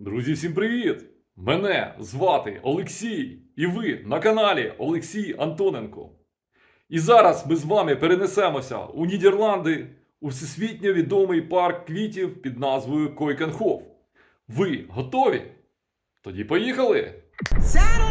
Друзі, всім привіт! Мене звати Олексій, і ви на каналі Олексій Антоненко. І зараз ми з вами перенесемося у Нідерланди у всесвітньо відомий парк квітів під назвою Койкенхоф. Ви готові? Тоді поїхали! Saddle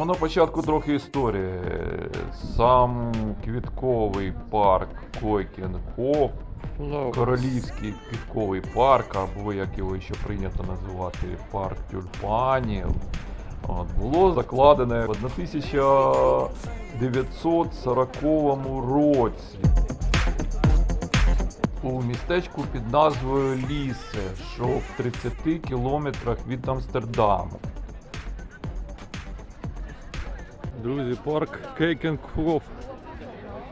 Ну, на початку трохи історії. Сам квітковий парк Койкенхоф, Королівський квітковий парк, або як його ще прийнято називати, парк тюльпанів. От, було закладене в 1940 році у містечку під назвою Лісе, що в 30 кілометрах від Амстердаму. Друзі, парк Кейкенкоф,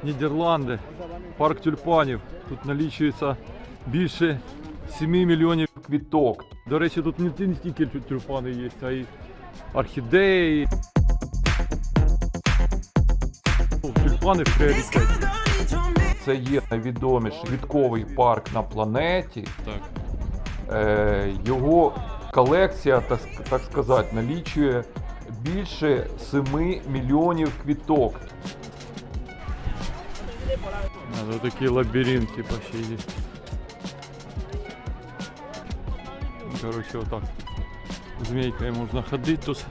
Нідерланди, парк тюльпанів. Тут налічується більше 7 мільйонів. Квіток До речі, тут не, тільки тюльпани є, а й орхідеї. Тюльпани в пріоритеті. Це є найвідоміший квітковий парк на планеті. Так. Е, його колекція, так, так сказати, налічує більше 7 мільйонів квіток. А, тут такий лабіринт, типа, ще є. Короче, отак. Змейкою можна ходити тут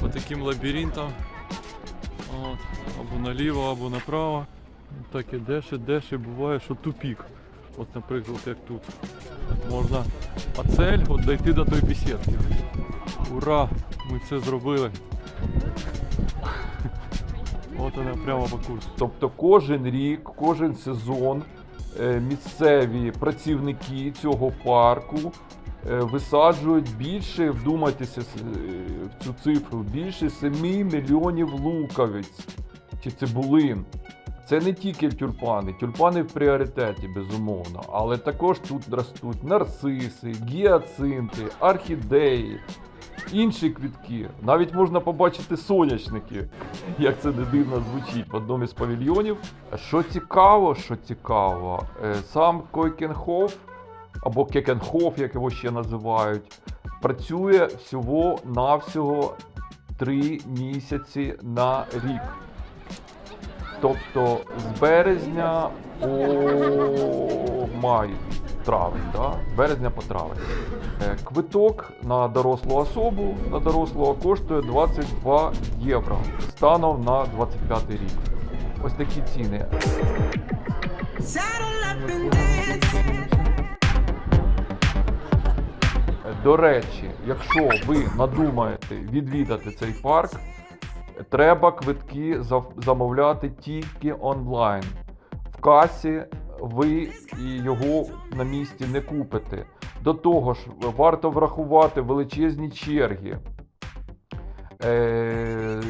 по таким лабіринтам. От. Або наліво, або направо. Так ідеш, ідеш і буває, що тупік. От, наприклад, як тут. Можна. А цель от дойти до тої бесідки. Ура! Ми це зробили. От вона прямо по курсу. Тобто кожен рік, кожен сезон е, місцеві працівники цього парку е, висаджують більше, вдумайтеся е, в цю цифру, більше 7 мільйонів луковиць чи цибулин. Це не тільки тюльпани, тюльпани в пріоритеті, безумовно, але також тут ростуть нарциси, гіацинти, орхідеї, інші квітки. Навіть можна побачити сонячники, як це не дивно звучить в одному із павільйонів. Що цікаво, що цікаво, е, сам Койкенхоф або Кекенхоф, як його ще називають, працює всього-навсього 3 місяці на рік. Тобто з березня по май, травень, да? березня по травень. Е, Квиток на дорослу особу на дорослого коштує 22 євро станом на 25 рік. Ось такі ціни. До речі, якщо ви надумаєте відвідати цей парк, треба квитки замовляти тільки онлайн. В касі ви його на місці не купите. До того ж, варто врахувати величезні черги. Е,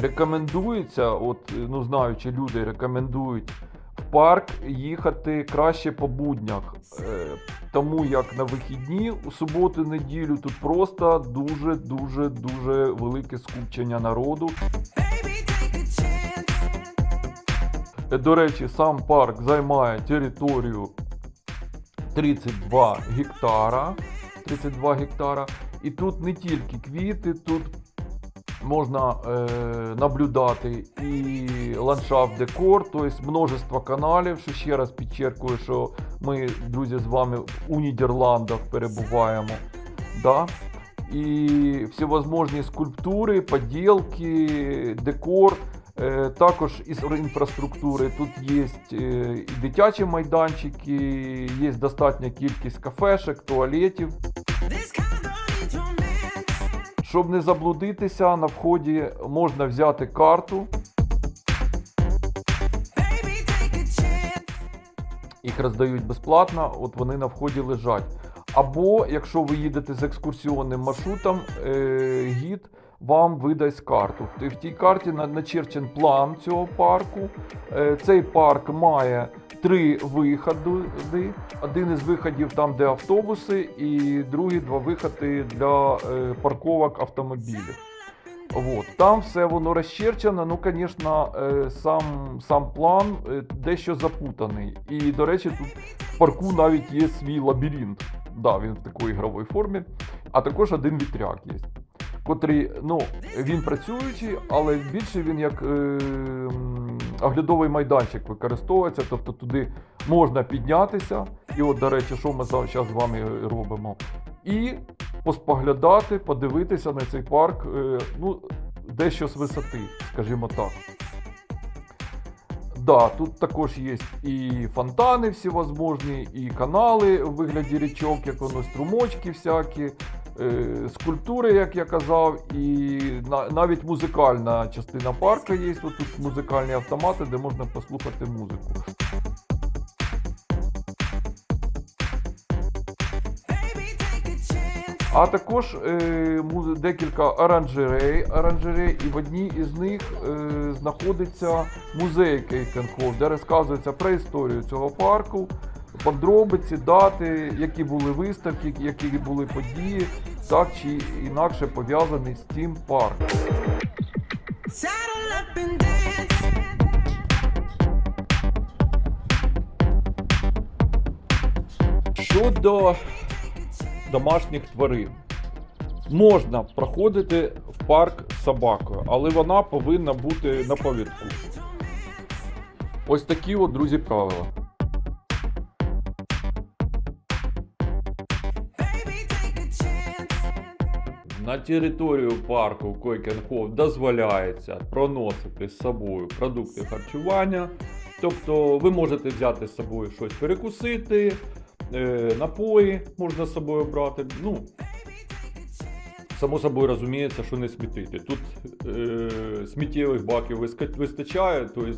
рекомендується, от ну знаючи люди, рекомендують в парк їхати краще по буднях. Е, тому як на вихідні у суботу, неділю тут просто дуже дуже дуже велике скупчення народу. До речі, сам парк займає територію 32 гектара. 32 гектара. І тут не тільки квіти, тут можна е, наблюдати і ландшафт декор, тобто множество каналів. Що ще раз підчеркую, що ми, друзі, з вами у Нідерландах перебуваємо. Да? І всевозможні скульптури, поділки, декор. Е, Також із інфраструктури тут є е, і дитячі майданчики, є достатня кількість кафешек, туалетів. Щоб не заблудитися, на вході можна взяти карту. Їх роздають безплатно, от вони на вході лежать. Або якщо ви їдете з екскурсіонним маршрутом, е, гід вам видасть карту. В- тій карті на- начерчен план цього парку. Е, Цей парк має три виходи. Один із виходів там, де автобуси, і другі два виходи для е, парковок автомобілів. Вот. Там все воно розчерчено. Ну, звісно, сам, сам план дещо запутаний. І, до речі, тут в парку навіть є свій лабіринт. Да, він в такій ігровій формі. А також один вітряк є. Котрий, ну, він працюючий, але більше він як е, оглядовий майданчик використовується, тобто туди можна піднятися. І от, до речі, що ми зараз з вами робимо. І поспоглядати, подивитися на цей парк, е, ну, дещо з висоти, скажімо так. Да, тут також є і фонтани всевозможні, і канали в вигляді річок, як воно, струмочки всякі, е, скульптури, як я казав, і на, навіть музикальна частина парка є. Тут музикальні автомати, де можна послухати музику. А також е, декілька оранжерей, оранжерей, і в одній із них е, знаходиться музей Кейкенхоф, де розказується про історію цього парку, подробиці, дати, які були виставки, які були події, так чи інакше пов'язані з цим парком. Щодо домашніх тварин, можна проходити в парк з собакою, але вона повинна бути на повідку. Ось такі от, друзі, правила. На територію парку Койкенхоф дозволяється проносити з собою продукти харчування. Тобто ви можете взяти з собою щось перекусити, напої можна з собою брати. Ну, само собою розуміється, що не смітити. Тут е, сміттєвих баків вистачає, тобто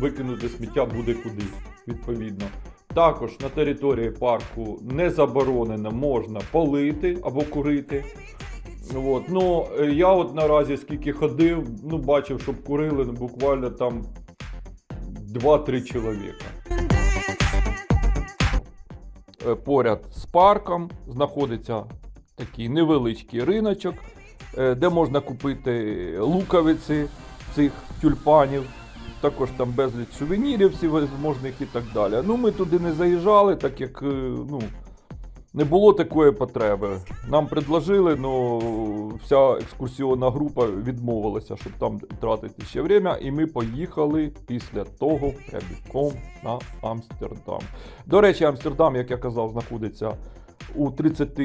викинути сміття буде куди, відповідно. Також на території парку не заборонено можна полити або курити. От. Ну, е, я от наразі скільки ходив, ну, бачив, щоб курили буквально там 2-3 чоловіка. Е, Поряд з парком знаходиться такий невеличкий риночок, е, де можна купити лукавиці цих тюльпанів. Також там безліч сувенірів всевозможних і так далі. Ну, ми туди не заїжджали, так як е, ну, не було такої потреби. Нам предложили, але вся екскурсіонна група відмовилася, щоб там тратити ще время, і ми поїхали після того прямиком на Амстердам. До речі, Амстердам, як я казав, знаходиться у 30,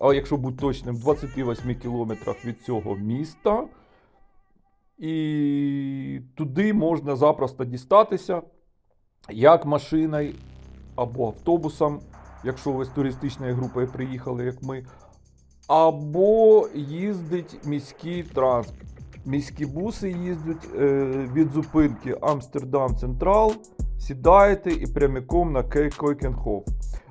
а якщо бути точним, 28 кілометрах від цього міста. І туди можна запросто дістатися як машиною або автобусом, якщо ви з туристичною групою приїхали, як ми, або їздить міський транспорт. Міські буси їздять е, від зупинки Амстердам Централ, сідаєте і прямиком на Кей Койкенхоф.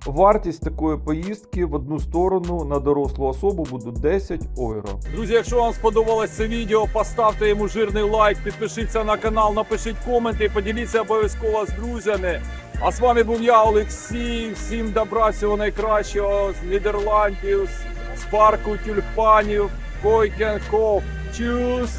Вартість такої поїздки в одну сторону на дорослу особу буде 10 євро. Друзі, якщо вам сподобалось це відео, поставте йому жирний лайк, підпишіться на канал, напишіть коменти і поділіться обов'язково з друзями. А з вами був я, Олексій. Всім добра, всього найкращого з Нідерландів, з- парку тюльпанів, Койкенхоф. Чус!